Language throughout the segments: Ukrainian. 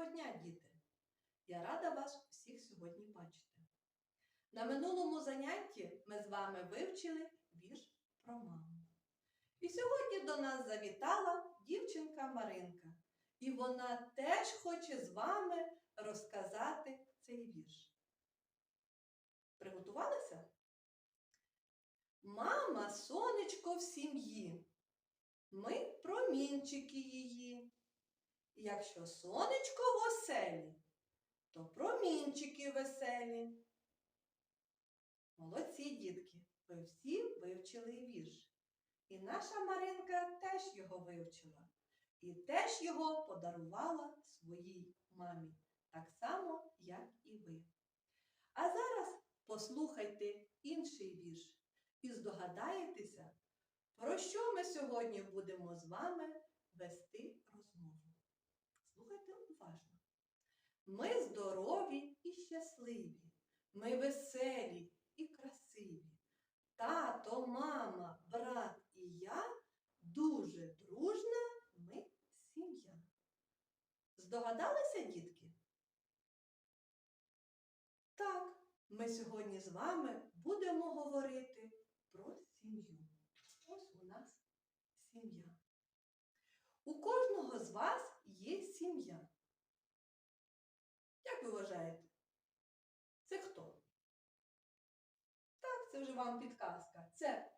Доброго дня, діти! Я рада вас всіх сьогодні бачити. На минулому занятті ми з вами вивчили вірш про маму. І сьогодні до нас завітала дівчинка Маринка. І вона теж хоче з вами розказати цей вірш. Приготувалися? Мама сонечко в сім'ї. Ми промінчики її. Якщо сонечко в оселі, то промінчики веселі. Молодці, дітки, ви всі вивчили вірш. І наша Маринка теж його вивчила. І теж його подарувала своїй мамі, так само, як і ви. А зараз послухайте інший вірш і здогадаєтеся, про що ми сьогодні будемо з вами вести розмову. Слухайте уважно. Ми здорові і щасливі, ми веселі і красиві. Тато, мама, брат і я дуже дружна ми сім'я. Здогадалися, дітки? Так, ми сьогодні з вами будемо говорити про сім'ю. Ось у нас сім'я. У кожного з вас є сім'я. Як ви вважаєте? Це хто? Так, це вже вам підказка. Це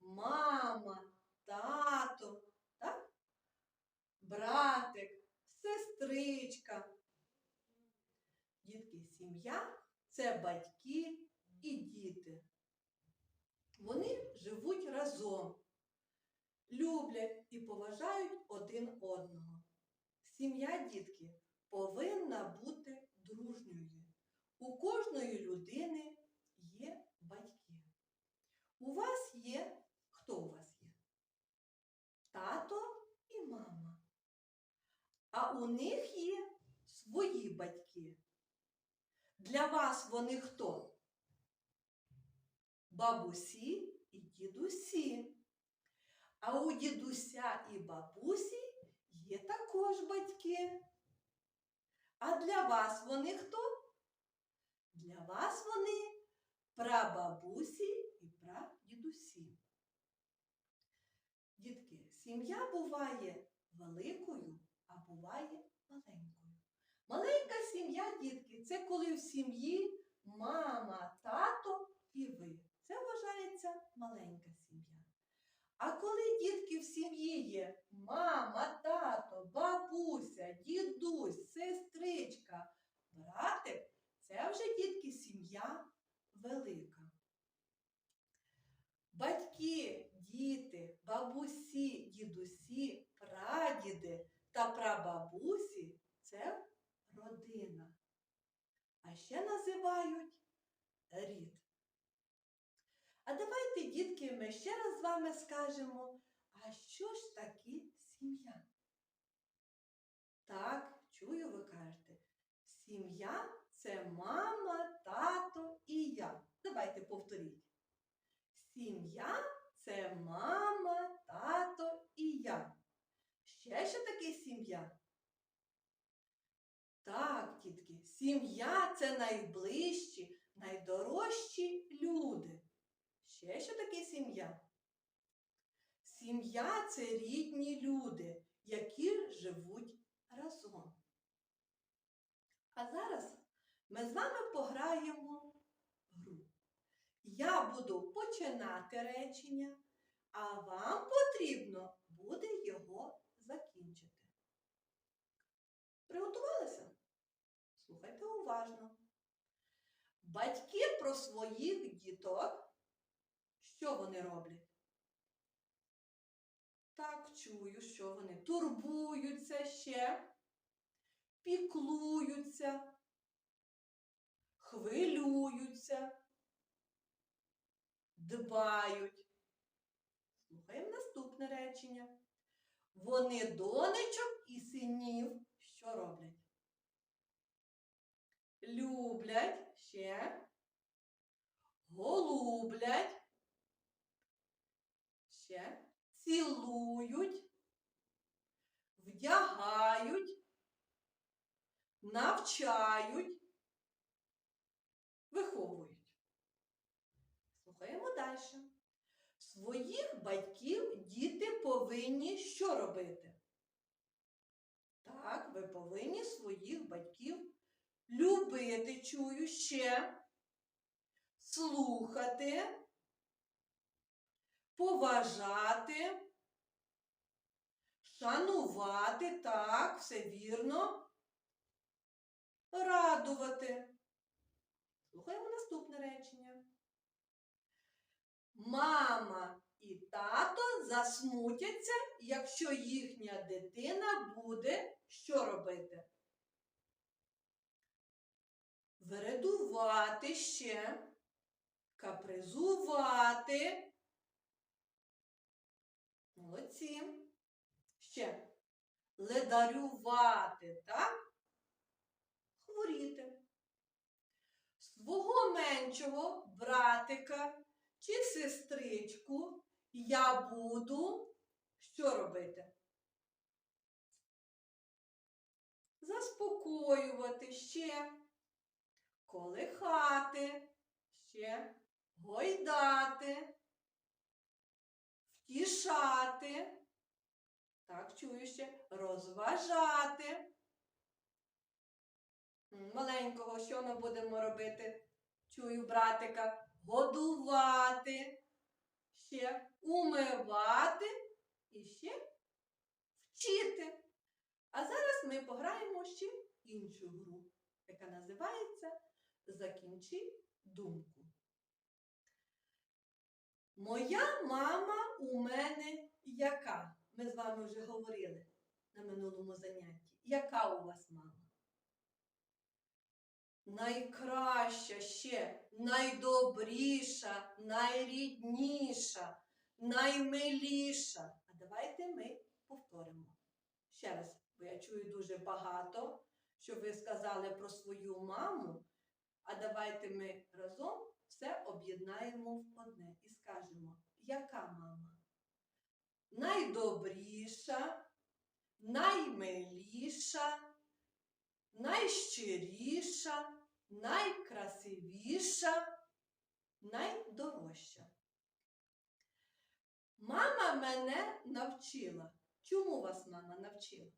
мама, тато, так? братик, сестричка. Дітки, сім'я це батьки і діти. Вони живуть разом, люблять і поважають один одного. Сім'я, дітки, повинна бути дружньою. У кожної людини є батьки. У вас є хто у вас є? Тато і мама. А у них є свої батьки. Для вас вони хто? Бабусі і дідусі. А у дідуся і бабусі є також батьки. А для вас вони хто? Для вас вони прабабусі і. Дітки, сім'я буває великою, а буває маленькою. Маленька сім'я, дітки, це коли в сім'ї мама, тато і ви. Це вважається маленька сім'я. А коли дітки в сім'ї є мама, тато, бабуся, дідусь, сестричка, братик, це вже дітки сім'я велика. Батьки, діти, бабусі, дідусі, прадіди та прабабусі це родина. А ще називають рід. А давайте, дітки, ми ще раз з вами скажемо, а що ж таке сім'я? Так, чую, ви кажете, сім'я це мама, тато і я. Давайте повторіть. Сім'я це мама, тато і я. Ще що таке сім'я? Так, дітки, сім'я це найближчі, найдорожчі люди. Ще що таке сім'я? Сім'я це рідні люди, які живуть разом. А зараз ми з вами пограємо гру. Я буду починати речення, а вам потрібно буде його закінчити. Приготувалися? Слухайте уважно. Батьки про своїх діток що вони роблять? Так, чую, що вони турбуються ще, піклуються, хвилюються, дбають. Слухаємо наступне речення. Вони донечок і синів що роблять? Люблять ще, голублять ще цілують, вдягають, навчають, виховують. Далі. Своїх батьків діти повинні що робити? Так, ви повинні своїх батьків любити, чую ще, слухати, поважати, шанувати, так, все вірно, радувати. Слухаємо наступне речення. Мама і тато засмутяться, якщо їхня дитина буде що робити? Вередувати ще, капризувати. Молодці. Ще ледарювати, так? Хворіти. Свого меншого братика чи сестричку я буду що робити? Заспокоювати ще, колихати, ще гойдати, втішати. Так, чую ще розважати. Маленького, що ми будемо робити? Чую братика. Годувати, ще умивати і ще вчити. А зараз ми пограємо ще іншу гру, яка називається Закінчи думку. Моя мама у мене яка? Ми з вами вже говорили на минулому занятті. Яка у вас мама? Найкраща ще, найдобріша, найрідніша, наймиліша. А давайте ми повторимо. Ще раз, бо я чую дуже багато, що ви сказали про свою маму. А давайте ми разом все об'єднаємо в одне і скажемо, яка мама? Найдобріша, наймиліша, найщиріша, найкрасивіша, найдорожча. Мама мене навчила. Чому вас мама навчила?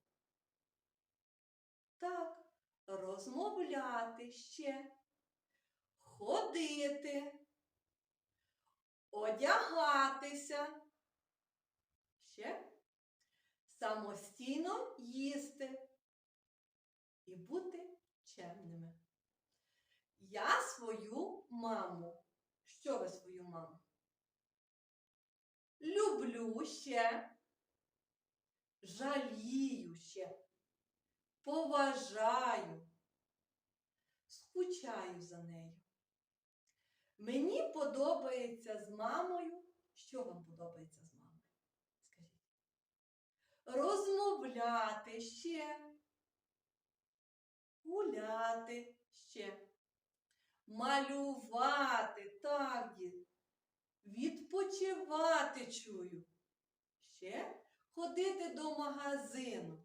Так, розмовляти ще, ходити, одягатися, ще самостійно їсти і бути чемними. Я свою маму. Що ви свою маму? Люблю ще, жалію ще, поважаю, скучаю за нею. Мені подобається з мамою. Що вам подобається з мамою? Скажіть. Розмовляти ще, гуляти ще, малювати, так, дід, відпочивати чую. Ще ходити до магазину.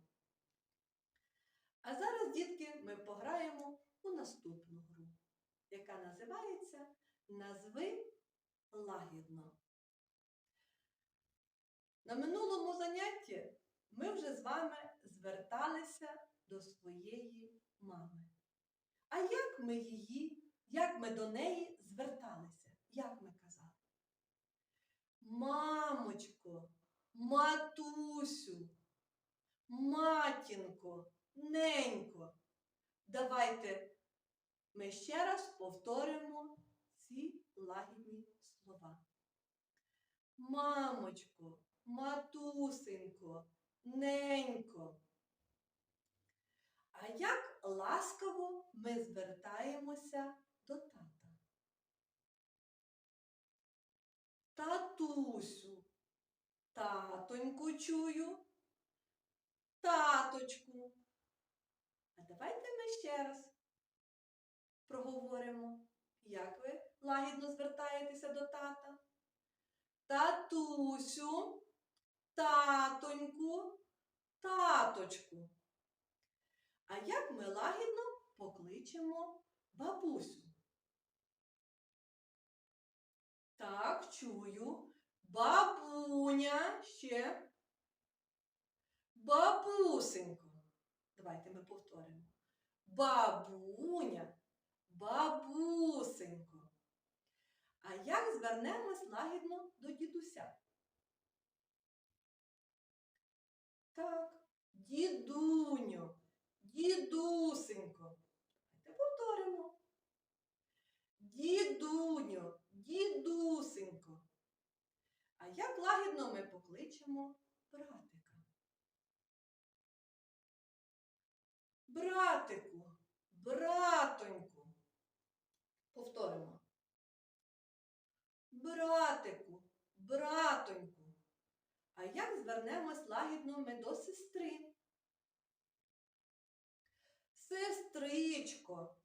А зараз, дітки, ми пограємо у наступну гру, яка називається Назви лагідно. На минулому занятті ми вже з вами зверталися до своєї мами. А як ми її, як ми до неї зверталися? Як ми казали? Мамочко, матусю, матінко, ненько. Давайте ми ще раз повторимо ці лагідні слова. Мамочко, матусенько, ненько. А як ласкаво ми звертаємося до тата? Татусю, татоньку чую, таточку. А давайте ми ще раз проговоримо, як ви лагідно звертаєтеся до тата. Татусю, татоньку, таточку. А як ми лагідно покличемо бабусю. Так, чую. Бабуня ще. Бабусенько. Давайте ми повторимо. Бабуня, бабусенько. А як звернемось лагідно до дідуся? Так, дідуню, дідусенько. Давайте повторимо. Дідуню, дідусенько. А як лагідно ми покличемо братика? Братику, братоньку. Повторимо. Братику, братоньку. А як звернемось лагідно ми до сестри? Сестричко,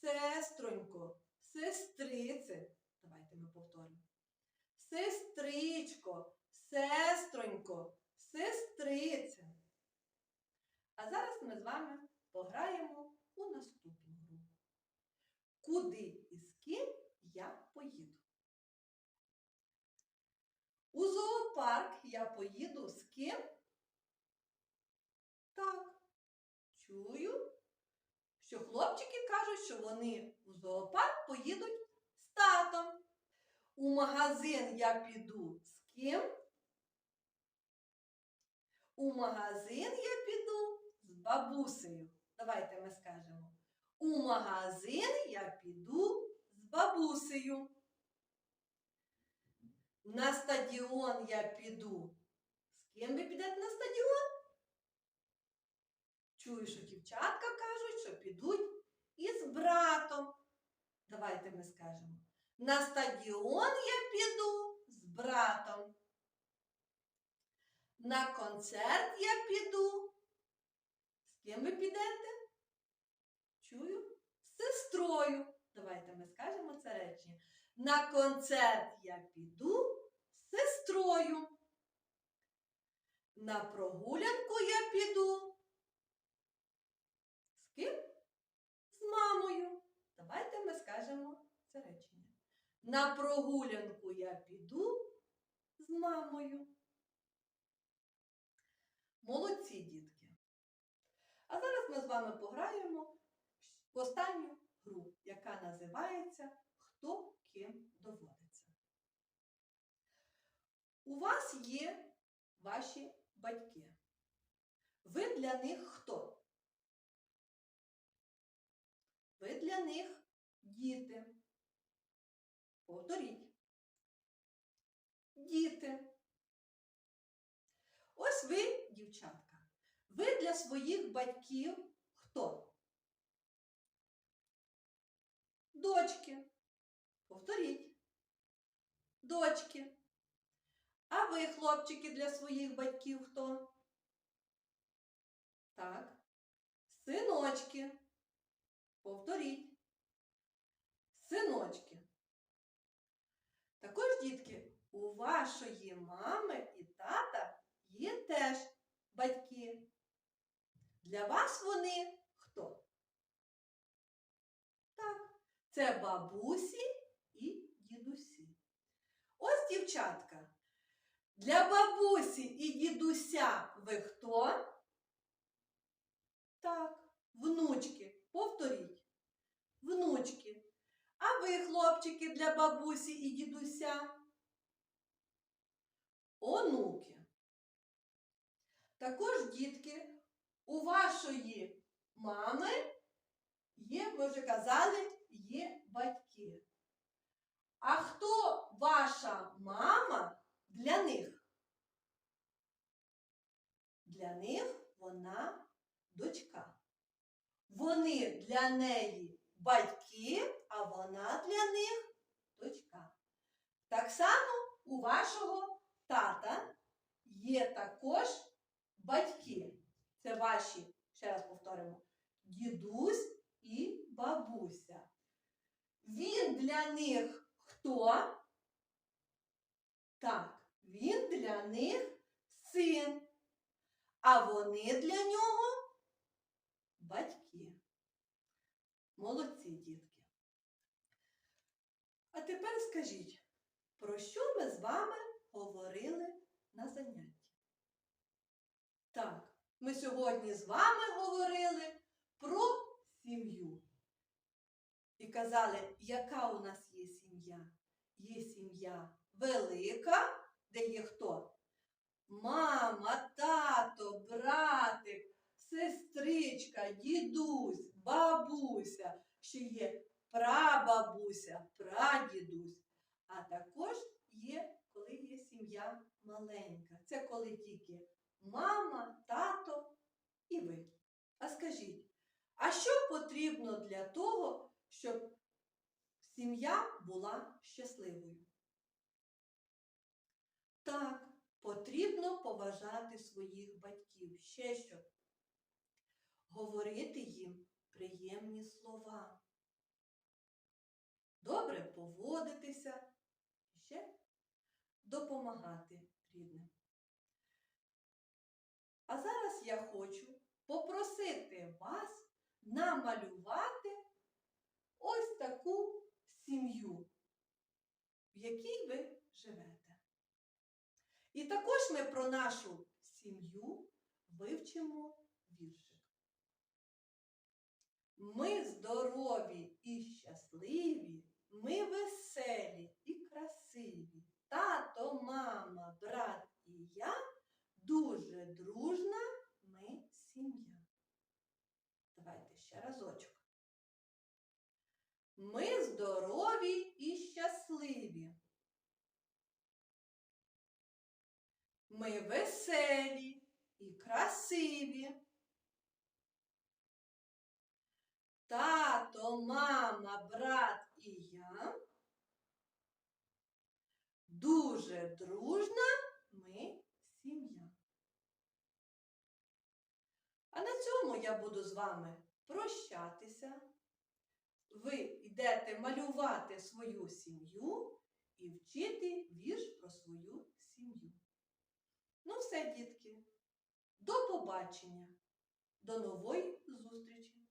сестронько, сестрице. Давайте ми повторимо. Сестричко, сестронько, сестрице. А зараз ми з вами пограємо у наступну гру. Куди і з ким я поїду? У зоопарк я поїду з ким? Так, чую, що хлопчики кажуть, що вони у зоопарк поїдуть. У магазин я піду з ким? У магазин я піду з бабусею. Давайте ми скажемо. У магазин я піду з бабусею. На стадіон я піду. З ким ви підете на стадіон? Чую, що дівчатка кажуть, що підуть із братом. Давайте ми скажемо. На стадіон я піду з братом. На концерт я піду. З ким ви підете? Чую? З сестрою. Давайте ми скажемо це речення. На концерт я піду з сестрою. На прогулянку я піду. З ким? З мамою. Давайте ми скажемо це речення. На прогулянку я піду з мамою. Молодці, дітки. А зараз ми з вами пограємо в останню гру, яка називається Хто ким доводиться. У вас є ваші батьки. Ви для них хто? Ви для них діти. Повторіть. Діти. Ось ви, дівчатка, ви для своїх батьків хто? Дочки. Повторіть. Дочки. А ви, хлопчики, для своїх батьків хто? Так. Синочки. Повторіть. Синочки. Також, дітки, у вашої мами і тата є теж батьки. Для вас вони хто? Так, це бабусі і дідусі. Ось, дівчатка, для бабусі і дідуся ви хто? Так, внучки. Повторіть. Внучки. А ви, хлопчики, для бабусі і дідуся? Онуки. Також, дітки, у вашої мами є, ми вже казали, є батьки. А хто ваша мама для них? Для них вона дочка. Вони для неї батьки, а вона для них дочка. Так само у вашого тата є також батьки. Це ваші, ще раз повторимо, дідусь і бабуся. Він для них хто? Так, він для них син. А вони для нього батьки. Дітки. А тепер скажіть, про що ми з вами говорили на занятті? Так, ми сьогодні з вами говорили про сім'ю. І казали, яка у нас є сім'я? Є сім'я велика, де є хто? Мама, тато, братик, сестричка, дідусь, бабуся, ще є прабабуся, прадідусь. А також є, коли є сім'я маленька. Це коли тільки мама, тато і ви. А скажіть, а що потрібно для того, щоб сім'я була щасливою? Так, потрібно поважати своїх батьків. Ще що? Говорити їм приємні слова. Добре поводитися. І ще допомагати рідним. А зараз я хочу попросити вас намалювати ось таку сім'ю, в якій ви живете. І також ми про нашу сім'ю вивчимо віршик. Ми здорові і щасливі, ми веселі і красиві. Тато, мама, брат і я дуже дружна ми сім'я. Давайте ще разочок. Ми здорові і щасливі. Ми веселі і красиві. Мама, брат і я. Дуже дружна ми сім'я. А на цьому я буду з вами прощатися. Ви йдете малювати свою сім'ю і вчити вірш про свою сім'ю. Ну все, дітки, до побачення, до нової зустрічі!